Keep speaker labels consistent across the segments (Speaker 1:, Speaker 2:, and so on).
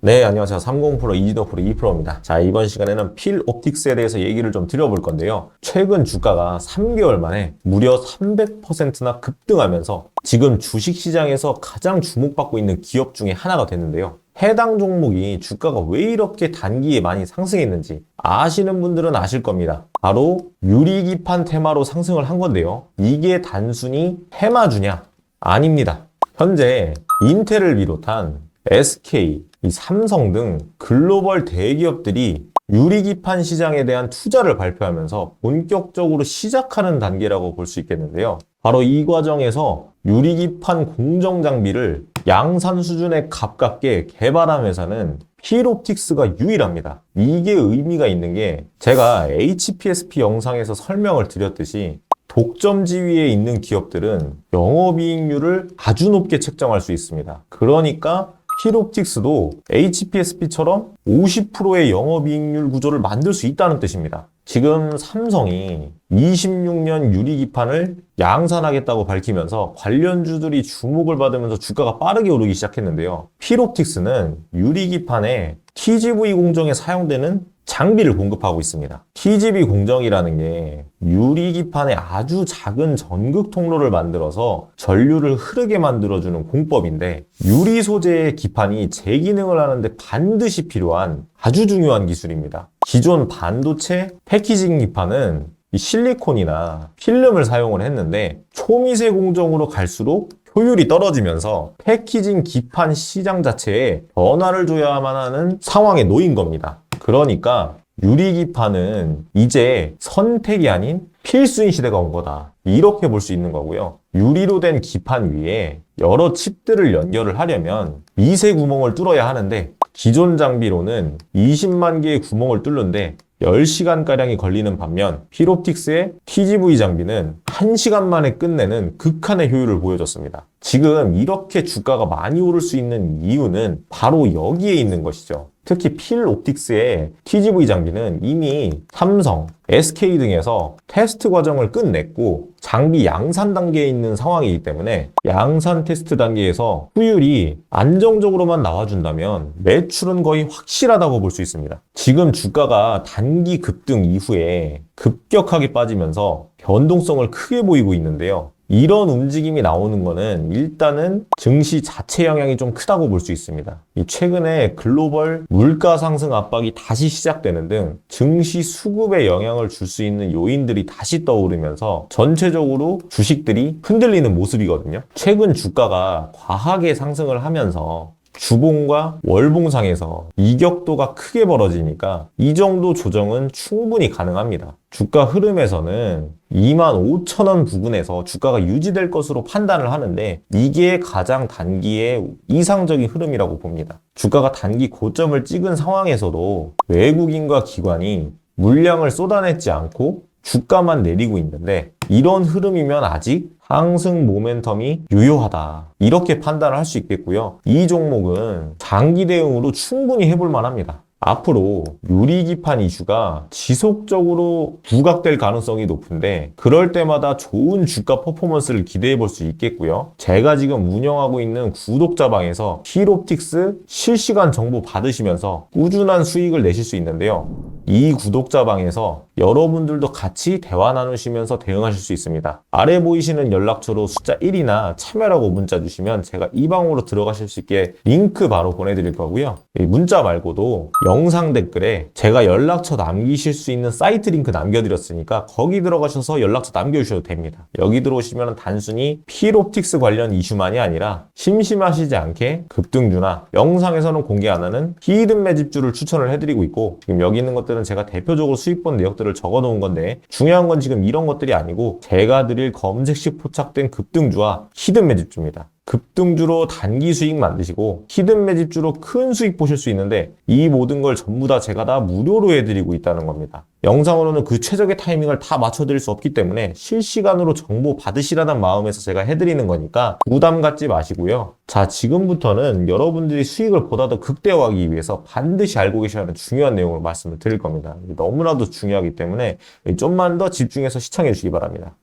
Speaker 1: 네, 안녕하세요. 30프로, 이진호 프로, 2프로입니다. 자, 이번 시간에는 필 옵틱스에 대해서 얘기를 좀 드려볼 건데요. 최근 주가가 3개월 만에 무려 300%나 급등하면서 지금 주식시장에서 가장 주목받고 있는 기업 중에 하나가 됐는데요. 해당 종목이 주가가 왜 이렇게 단기에 많이 상승했는지 아시는 분들은 아실 겁니다. 바로 유리기판 테마로 상승을 한 건데요. 이게 단순히 테마주냐? 아닙니다. 현재 인텔을 비롯한 SK, 이 삼성 등 글로벌 대기업들이 유리기판 시장에 대한 투자를 발표하면서 본격적으로 시작하는 단계라고 볼 수 있겠는데요. 바로 이 과정에서 유리기판 공정 장비를 양산 수준에 가깝게 개발한 회사는 필옵틱스가 유일합니다. 이게 의미가 있는 게 제가 HPSP 영상에서 설명을 드렸듯이 독점 지위에 있는 기업들은 영업이익률을 아주 높게 책정할 수 있습니다. 그러니까 힐옵틱스도 HPSP처럼 50%의 영업이익률 구조를 만들 수 있다는 뜻입니다. 지금 삼성이 26년 유리기판을 양산하겠다고 밝히면서 관련주들이 주목을 받으면서 주가가 빠르게 오르기 시작했는데요. 필옵틱스는 유리기판에 TGV 공정에 사용되는 장비를 공급하고 있습니다. TGV 공정이라는 게 유리기판에 아주 작은 전극 통로를 만들어서 전류를 흐르게 만들어주는 공법인데 유리 소재의 기판이 제 기능을 하는데 반드시 필요한 아주 중요한 기술입니다. 기존 반도체 패키징 기판은 이 실리콘이나 필름을 사용을 했는데 초미세 공정으로 갈수록 효율이 떨어지면서 패키징 기판 시장 자체에 변화를 줘야만 하는 상황에 놓인 겁니다. 그러니까 유리 기판은 이제 선택이 아닌 필수인 시대가 온 거다. 이렇게 볼 수 있는 거고요. 유리로 된 기판 위에 여러 칩들을 연결을 하려면 미세 구멍을 뚫어야 하는데 기존 장비로는 20만 개의 구멍을 뚫는데 10시간가량이 걸리는 반면 필옵틱스의 TGV 장비는 1시간 만에 끝내는 극한의 효율을 보여줬습니다. 지금 이렇게 주가가 많이 오를 수 있는 이유는 바로 여기에 있는 것이죠. 특히 필 옵틱스의 TGV 장비는 이미 삼성, SK 등에서 테스트 과정을 끝냈고 장비 양산 단계에 있는 상황이기 때문에 양산 테스트 단계에서 후율이 안정적으로만 나와준다면 매출은 거의 확실하다고 볼 수 있습니다. 지금 주가가 단기 급등 이후에 급격하게 빠지면서 변동성을 크게 보이고 있는데요. 이런 움직임이 나오는 거는 일단은 증시 자체 영향이 좀 크다고 볼 수 있습니다. 이 최근에 글로벌 물가 상승 압박이 다시 시작되는 등 증시 수급에 영향을 줄 수 있는 요인들이 다시 떠오르면서 전체적으로 주식들이 흔들리는 모습이거든요. 최근 주가가 과하게 상승을 하면서 주봉과 월봉상에서 이격도가 크게 벌어지니까 이 정도 조정은 충분히 가능합니다. 주가 흐름에서는 2만 5천 원 부근에서 주가가 유지될 것으로 판단을 하는데 이게 가장 단기의 이상적인 흐름이라고 봅니다. 주가가 단기 고점을 찍은 상황에서도 외국인과 기관이 물량을 쏟아내지 않고 주가만 내리고 있는데 이런 흐름이면 아직 상승 모멘텀이 유효하다. 이렇게 판단을 할 수 있겠고요. 이 종목은 장기 대응으로 충분히 해볼 만합니다. 앞으로 유리기판 이슈가 지속적으로 부각될 가능성이 높은데 그럴 때마다 좋은 주가 퍼포먼스를 기대해 볼 수 있겠고요. 제가 지금 운영하고 있는 구독자방에서 힐옵틱스 실시간 정보 받으시면서 꾸준한 수익을 내실 수 있는데요. 이 구독자방에서 여러분들도 같이 대화 나누시면서 대응하실 수 있습니다. 아래 보이시는 연락처로 숫자 1이나 참여라고 문자 주시면 제가 이 방으로 들어가실 수 있게 링크 바로 보내드릴 거고요. 이 문자 말고도 영상 댓글에 제가 연락처 남기실 수 있는 사이트 링크 남겨드렸으니까 거기 들어가셔서 연락처 남겨주셔도 됩니다. 여기 들어오시면 단순히 필옵틱스 관련 이슈만이 아니라 심심하시지 않게 급등주나 영상에서는 공개 안 하는 히든 매집주를 추천을 해드리고 있고 지금 여기 있는 것들은 제가 대표적으로 수익 본 내역들을 적어 놓은 건데 중요한 건 지금 이런 것들이 아니고 제가 드릴 검색식 포착된 급등주와 히든 매집주입니다. 급등주로 단기 수익 만드시고 히든 매집주로 큰 수익 보실 수 있는데 이 모든 걸 전부 다 제가 다 무료로 해드리고 있다는 겁니다. 영상으로는 그 최적의 타이밍을 다 맞춰드릴 수 없기 때문에 실시간으로 정보 받으시라는 마음에서 제가 해드리는 거니까 부담 갖지 마시고요. 자, 지금부터는 여러분들이 수익을 보다 더 극대화하기 위해서 반드시 알고 계셔야 하는 중요한 내용을 말씀을 드릴 겁니다. 너무나도 중요하기 때문에 좀만 더 집중해서 시청해 주시기 바랍니다.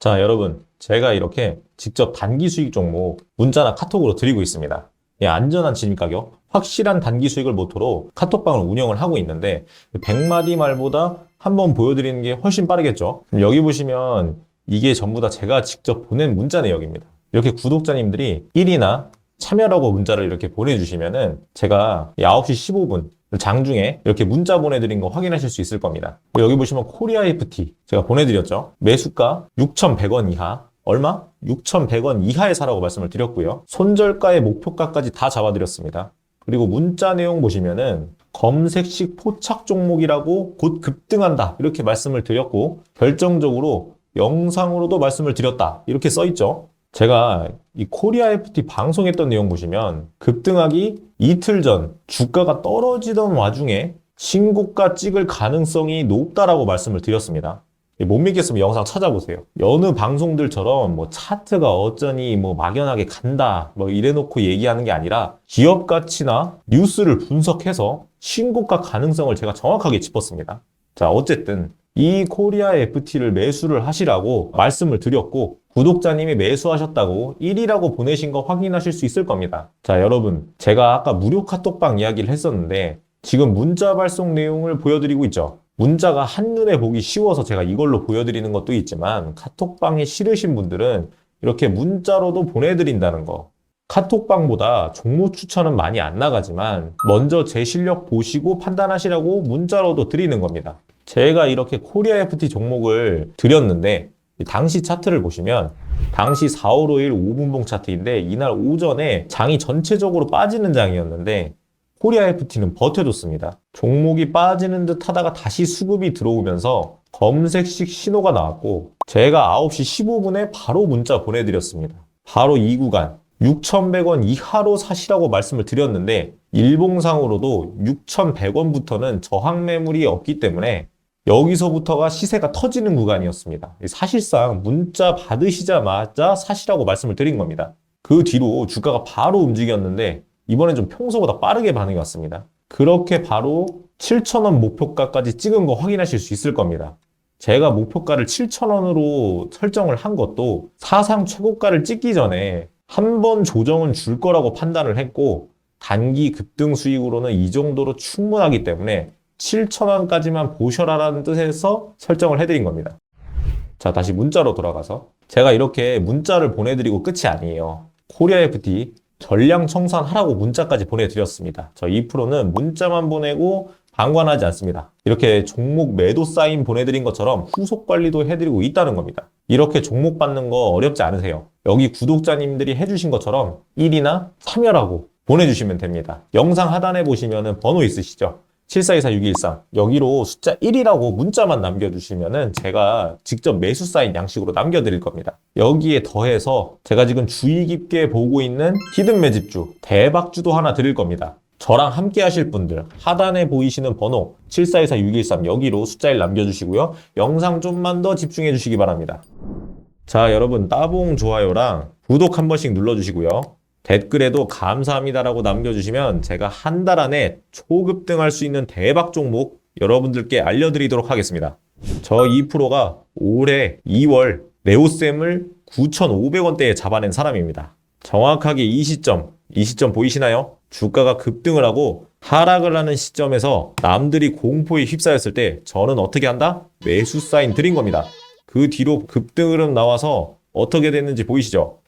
Speaker 1: 자, 여러분. 제가 이렇게 직접 단기 수익 종목 문자나 카톡으로 드리고 있습니다. 예, 안전한 진입 가격, 확실한 단기 수익을 모토로 카톡방을 운영을 하고 있는데 100마디 말보다 한 번 보여드리는 게 훨씬 빠르겠죠. 여기 보시면 이게 전부 다 제가 직접 보낸 문자 내역입니다. 이렇게 구독자님들이 1이나 참여라고 문자를 이렇게 보내주시면은 제가 9시 15분 장중에 이렇게 문자 보내드린 거 확인하실 수 있을 겁니다. 여기 보시면 코리아 FT 제가 보내드렸죠. 매수가 6,100원 이하 얼마? 6,100원 이하에 사라고 말씀을 드렸고요. 손절가의 목표가까지 다 잡아드렸습니다. 그리고 문자 내용 보시면은 검색식 포착 종목이라고 곧 급등한다 이렇게 말씀을 드렸고 결정적으로 영상으로도 말씀을 드렸다 이렇게 써 있죠. 제가 이 코리아 FT 방송했던 내용 보시면 급등하기 이틀 전 주가가 떨어지던 와중에 신고가 찍을 가능성이 높다라고 말씀을 드렸습니다. 못 믿겠으면 영상 찾아보세요. 여느 방송들처럼 뭐 차트가 어쩌니 뭐 막연하게 간다 뭐 이래놓고 얘기하는 게 아니라 기업 가치나 뉴스를 분석해서 신고가 가능성을 제가 정확하게 짚었습니다. 자 어쨌든 이 코리아 FT를 매수를 하시라고 말씀을 드렸고 구독자님이 매수하셨다고 1이라고 보내신 거 확인하실 수 있을 겁니다. 자 여러분 제가 아까 무료 카톡방 이야기를 했었는데 지금 문자 발송 내용을 보여드리고 있죠. 문자가 한눈에 보기 쉬워서 제가 이걸로 보여드리는 것도 있지만 카톡방이 싫으신 분들은 이렇게 문자로도 보내드린다는 거. 카톡방보다 종목 추천은 많이 안 나가지만 먼저 제 실력 보시고 판단하시라고 문자로도 드리는 겁니다. 제가 이렇게 코리아 FT 종목을 드렸는데 당시 차트를 보시면 당시 4, 5, 5일 5분봉 차트인데 이날 오전에 장이 전체적으로 빠지는 장이었는데 코리아 FT는 버텨줬습니다. 종목이 빠지는 듯 하다가 다시 수급이 들어오면서 검색식 신호가 나왔고 제가 9시 15분에 바로 문자 보내드렸습니다. 바로 이 구간 6,100원 이하로 사시라고 말씀을 드렸는데 일봉상으로도 6,100원부터는 저항 매물이 없기 때문에 여기서부터가 시세가 터지는 구간이었습니다. 사실상 문자 받으시자마자 사시라고 말씀을 드린 겁니다. 그 뒤로 주가가 바로 움직였는데 이번엔 좀 평소보다 빠르게 반응이 왔습니다. 그렇게 바로 7,000원 목표가까지 찍은 거 확인하실 수 있을 겁니다. 제가 목표가를 7,000원으로 설정을 한 것도 사상 최고가를 찍기 전에 한 번 조정은 줄 거라고 판단을 했고 단기 급등 수익으로는 이 정도로 충분하기 때문에 7,000원까지만 보셔라라는 뜻에서 설정을 해드린 겁니다. 자, 다시 문자로 돌아가서 제가 이렇게 문자를 보내드리고 끝이 아니에요. 코리아 FT 전량 청산하라고 문자까지 보내드렸습니다. 저 2%는 문자만 보내고 방관하지 않습니다. 이렇게 종목 매도 사인 보내드린 것처럼 후속 관리도 해드리고 있다는 겁니다. 이렇게 종목 받는 거 어렵지 않으세요. 여기 구독자님들이 해주신 것처럼 1이나 참여라고 보내주시면 됩니다. 영상 하단에 보시면 번호 있으시죠? 7424-6213 여기로 숫자 1이라고 문자만 남겨주시면은 제가 직접 매수 사인 양식으로 남겨드릴 겁니다. 여기에 더해서 제가 지금 주의 깊게 보고 있는 히든 매집주 대박주도 하나 드릴 겁니다. 저랑 함께 하실 분들 하단에 보이시는 번호 7424-613 여기로 숫자 1 남겨주시고요. 영상 좀만 더 집중해 주시기 바랍니다. 자 여러분 따봉 좋아요랑 구독 한 번씩 눌러주시고요. 댓글에도 감사합니다라고 남겨주시면 제가 한 달 안에 초급등할 수 있는 대박 종목 여러분들께 알려드리도록 하겠습니다. 저 2%가 올해 2월 네오셈을 9,500원대에 잡아낸 사람입니다. 정확하게 이 시점, 이 시점 보이시나요? 주가가 급등을 하고 하락을 하는 시점에서 남들이 공포에 휩싸였을 때 저는 어떻게 한다? 매수 사인 드린 겁니다. 그 뒤로 급등 흐름 나와서 어떻게 됐는지 보이시죠?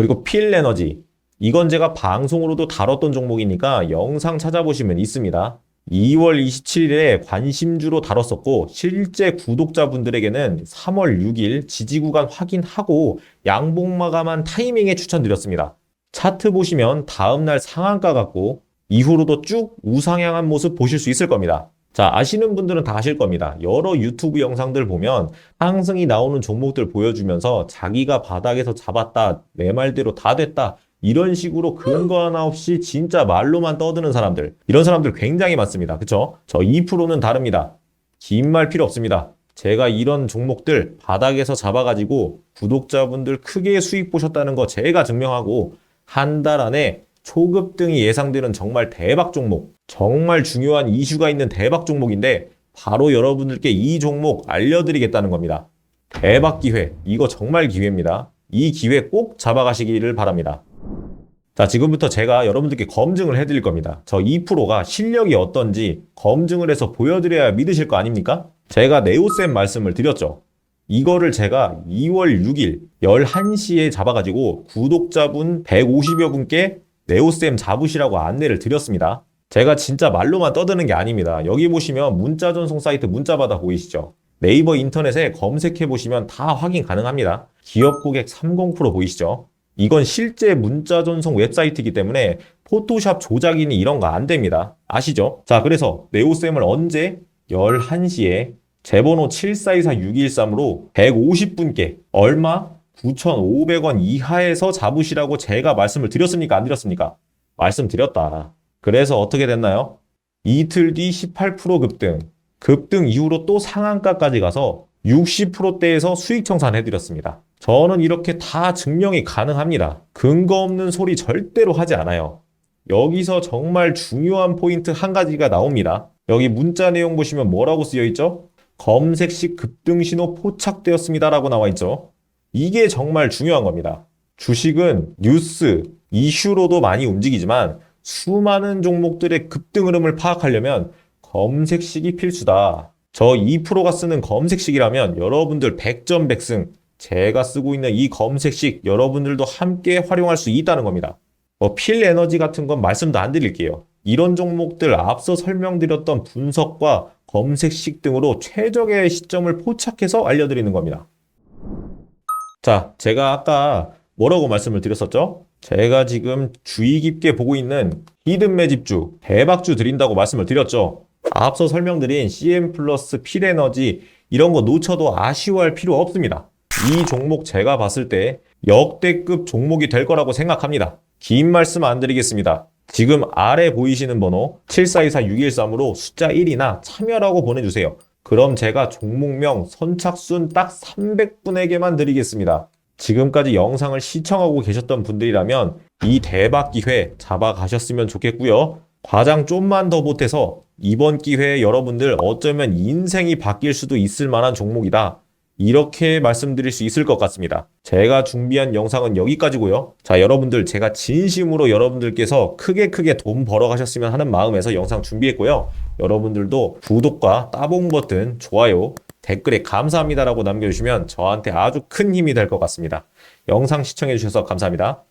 Speaker 1: 그리고 필 에너지. 이건 제가 방송으로도 다뤘던 종목이니까 영상 찾아보시면 있습니다. 2월 27일에 관심주로 다뤘었고 실제 구독자분들에게는 3월 6일 지지 구간 확인하고 양봉 마감한 타이밍에 추천드렸습니다. 차트 보시면 다음날 상한가 같고 이후로도 쭉 우상향한 모습 보실 수 있을 겁니다. 자, 아시는 분들은 다 아실 겁니다. 여러 유튜브 영상들 보면 상승이 나오는 종목들 보여주면서 자기가 바닥에서 잡았다, 내 말대로 다 됐다, 이런 식으로 근거 하나 없이 진짜 말로만 떠드는 사람들. 이런 사람들 굉장히 많습니다. 그쵸? 저 2%는 다릅니다. 긴 말 필요 없습니다. 제가 이런 종목들 바닥에서 잡아가지고 구독자분들 크게 수익 보셨다는 거 제가 증명하고 한 달 안에 초급 등이 예상되는 정말 대박 종목, 정말 중요한 이슈가 있는 대박 종목인데 바로 여러분들께 이 종목 알려드리겠다는 겁니다. 대박 기회, 이거 정말 기회입니다. 이 기회 꼭 잡아가시기를 바랍니다. 자, 지금부터 제가 여러분들께 검증을 해드릴 겁니다. 저 2%가 실력이 어떤지 검증을 해서 보여드려야 믿으실 거 아닙니까? 제가 네오쌤 말씀을 드렸죠. 이거를 제가 2월 6일 11시에 잡아가지고 구독자분 150여 분께 네오쌤 잡으시라고 안내를 드렸습니다. 제가 진짜 말로만 떠드는 게 아닙니다. 여기 보시면 문자 전송 사이트 문자받아 보이시죠? 네이버 인터넷에 검색해 보시면 다 확인 가능합니다. 기업 고객 30% 보이시죠? 이건 실제 문자 전송 웹사이트이기 때문에 포토샵 조작이니 이런 거 안 됩니다. 아시죠? 자, 그래서 네오쌤을 언제 11시에 제 번호 7424-613으로 150분께 얼마? 9,500원 이하에서 잡으시라고 제가 말씀을 드렸습니까? 안 드렸습니까? 말씀드렸다. 그래서 어떻게 됐나요? 이틀 뒤 18% 급등, 급등 이후로 또 상한가까지 가서 60%대에서 수익 청산해드렸습니다. 저는 이렇게 다 증명이 가능합니다. 근거 없는 소리 절대로 하지 않아요. 여기서 정말 중요한 포인트 한 가지가 나옵니다. 여기 문자 내용 보시면 뭐라고 쓰여 있죠? 검색 시 급등 신호 포착되었습니다라고 나와 있죠. 이게 정말 중요한 겁니다. 주식은 뉴스, 이슈로도 많이 움직이지만 수많은 종목들의 급등 흐름을 파악하려면 검색식이 필수다. 저 2%가 쓰는 검색식이라면 여러분들 100점 100승 제가 쓰고 있는 이 검색식 여러분들도 함께 활용할 수 있다는 겁니다. 뭐 필 에너지 같은 건 말씀도 안 드릴게요. 이런 종목들 앞서 설명드렸던 분석과 검색식 등으로 최적의 시점을 포착해서 알려드리는 겁니다. 자, 제가 아까 뭐라고 말씀을 드렸었죠? 제가 지금 주의 깊게 보고 있는 히든 매집주, 대박주 드린다고 말씀을 드렸죠. 앞서 설명드린 CM 플러스 필에너지 이런 거 놓쳐도 아쉬워할 필요 없습니다. 이 종목 제가 봤을 때 역대급 종목이 될 거라고 생각합니다. 긴 말씀 안 드리겠습니다. 지금 아래 보이시는 번호 7424-613으로 숫자 1이나 참여라고 보내주세요. 그럼 제가 종목명 선착순 딱 300분에게만 드리겠습니다. 지금까지 영상을 시청하고 계셨던 분들이라면 이 대박 기회 잡아가셨으면 좋겠고요. 과장 좀만 더 보태서 이번 기회에 여러분들 어쩌면 인생이 바뀔 수도 있을 만한 종목이다. 이렇게 말씀드릴 수 있을 것 같습니다. 제가 준비한 영상은 여기까지고요. 자, 여러분들 제가 진심으로 여러분들께서 크게 크게 돈 벌어 가셨으면 하는 마음에서 영상 준비했고요. 여러분들도 구독과 따봉 버튼, 좋아요, 댓글에 감사합니다라고 남겨주시면 저한테 아주 큰 힘이 될 것 같습니다. 영상 시청해주셔서 감사합니다.